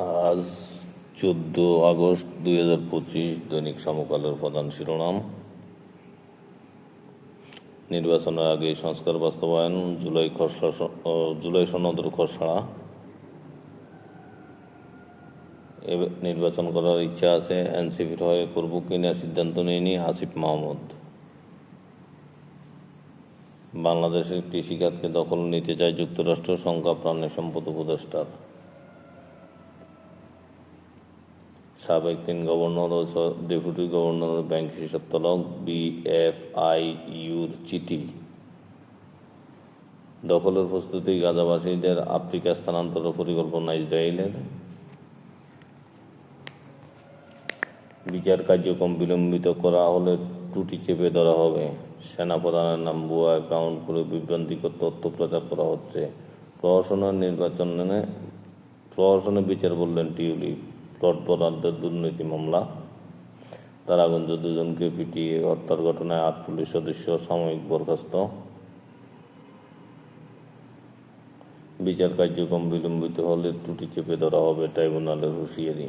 আজ চোদ্দ আগস্ট দুই হাজার পঁচিশ দৈনিক সমকালের প্রধান শিরোনাম। নির্বাচনের আগে সংস্কার বাস্তবায়ন, জুলাই খসড়া জুলাই সনদের খসড়া। নির্বাচন করার ইচ্ছা আছে, এনসিপির হয়ে করব কিনা সিদ্ধান্ত নিয়নি আসিফ মাহমুদ। বাংলাদেশের কৃষিখাতকে দখল নিতে চায় যুক্তরাষ্ট্র, সংখ্যা প্রাণী সম্পদ উপদেষ্টার। সাবেক তিন গভর্নর ও ডেপুটি গভর্নর ব্যাংক হিসাব তলক বিএফআইইউর চিঠি। দখলের প্রস্তুতি গাজাবাসীদের আফ্রিকা স্থানান্তর পরিকল্পনা ইসরায়েলের বিচার কার্যক্রম বিলম্বিত করা হলে ত্রুটি চেপে ধরা হবে। সেনাপ্রধানের নাম, ভুয়া অ্যাকাউন্ট করে বিভ্রান্তিকর তথ্য প্রচার করা হচ্ছে। প্রশাসনের নির্বাচনে প্রশাসনের বিচার বললেন টিউলিপ। বরাদ্দের দুর্নীতি মামলা। তারাগঞ্জ দুজনকে পিটিয়ে হত্যার ঘটনায় আট পুলিশ সদস্য সাময়িক বরখাস্ত। বিচার কার্যক্রম বিলম্বিত হলে ত্রুটি চেপে ধরা হবে ট্রাইব্যুনালের হুঁশিয়ারি।